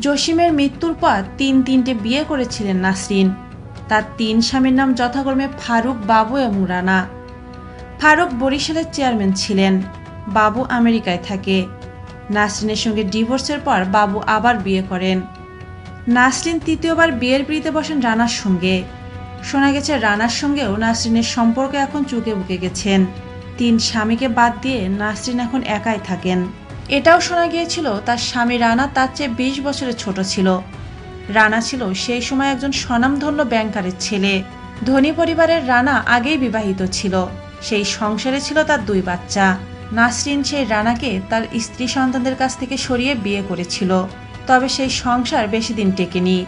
জসিমের মৃত্যুর পর তিন তিনটে বিয়ে করেছিলেন নাসরিন। তার তিন স্বামীর নাম যথাক্রমে ফারুক, বাবু এবং রানা। ফারুক বরিশালের চেয়ারম্যান ছিলেন। বাবু আমেরিকায় থাকে। নাসরিনের সঙ্গে ডিভোর্সের পর বাবু আবার বিয়ে করেন। নাসরিন তৃতীয়বার বিয়ের পিড়িতে বসেন রানার সঙ্গে। শোনা গেছে রানার সঙ্গেও নাসরিনের সম্পর্ক এখন চুকে বুকে গেছেন। তিন স্বামীকে বাদ দিয়ে নাসরিন এখন একাই থাকেন। এটাও শোনা গিয়েছিল, তার স্বামী রানা তার চেয়ে বিশ বছরের ছোট ছিল। রানা ছিল সেই সময় একজন স্বনামধন্য ব্যাংকারের ছেলে। ধনী পরিবারের রানা আগেই বিবাহিত ছিল। সেই সংসারে ছিল তার দুই বাচ্চা। নাসরিন সেই রানাকে তার স্ত্রী সন্তানদের কাছ থেকে সরিয়ে বিয়ে করেছিল। তবে সেই সংসার বেশি দিন টেকেনি।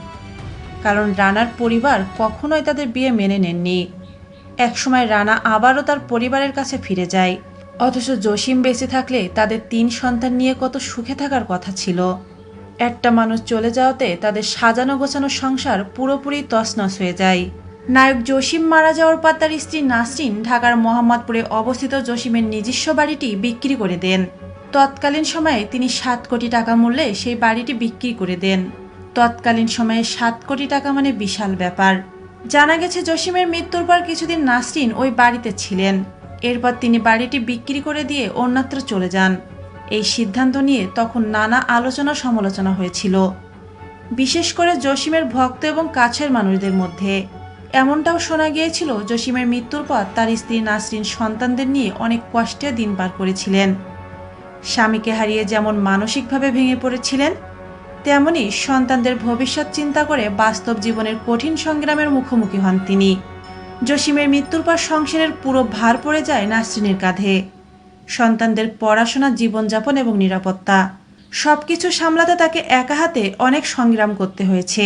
কারণ রানার পরিবার কখনোই তাদের বিয়ে মেনে নেননি। একসময় রানা আবারও তার পরিবারের কাছে ফিরে যায়। অথচ জসিম বেঁচে থাকলে তাদের তিন সন্তান নিয়ে কত সুখে থাকার কথা ছিল। একটা মানুষ চলে যাওয়াতে তাদের সাজানো গোছানো সংসার পুরোপুরি তছনছ হয়ে যায়। নায়ক জসিম মারা যাওয়ার পর তার স্ত্রী নাসরিন ঢাকার মোহাম্মদপুরে অবস্থিত জসিমের নিজস্ব বাড়িটি বিক্রি করে দেন। তৎকালীন সময়ে তিনি সাত কোটি টাকা মূল্যে সেই বাড়িটি বিক্রি করে দেন। তৎকালীন সময়ে সাত কোটি টাকা মানে বিশাল ব্যাপার। জানা গেছে জসিমের মৃত্যুর পর কিছুদিন নাসরিন ওই বাড়িতে ছিলেন। এরপর তিনি বাড়িটি বিক্রি করে দিয়ে অন্যত্র চলে যান। এই সিদ্ধান্ত নিয়ে তখন নানা আলোচনা সমালোচনা হয়েছিল। বিশেষ করে জসিমের ভক্ত এবং কাছের মানুষদের মধ্যে। এমনটাও শোনা গিয়েছিল জসিমের মৃত্যুর পর তার স্ত্রী নাসরিন সন্তানদের নিয়ে অনেক কষ্টে দিন পার করেছিলেন। স্বামীকে হারিয়ে যেমন মানসিকভাবে ভেঙে পড়েছিলেন, তেমনি সন্তানদের ভবিষ্যৎ চিন্তা করে বাস্তব জীবনের কঠিন সংগ্রামের মুখোমুখি হন তিনি। জসিমের মৃত্যুর পর সংসারের পুরো ভার পড়ে যায় নাসরিনের কাঁধে। সন্তানদের পড়াশোনা, জীবনযাপন এবং নিরাপত্তা। সব কিছু সামলাতে তাকে একা হাতে অনেক সংগ্রাম করতে হয়েছে।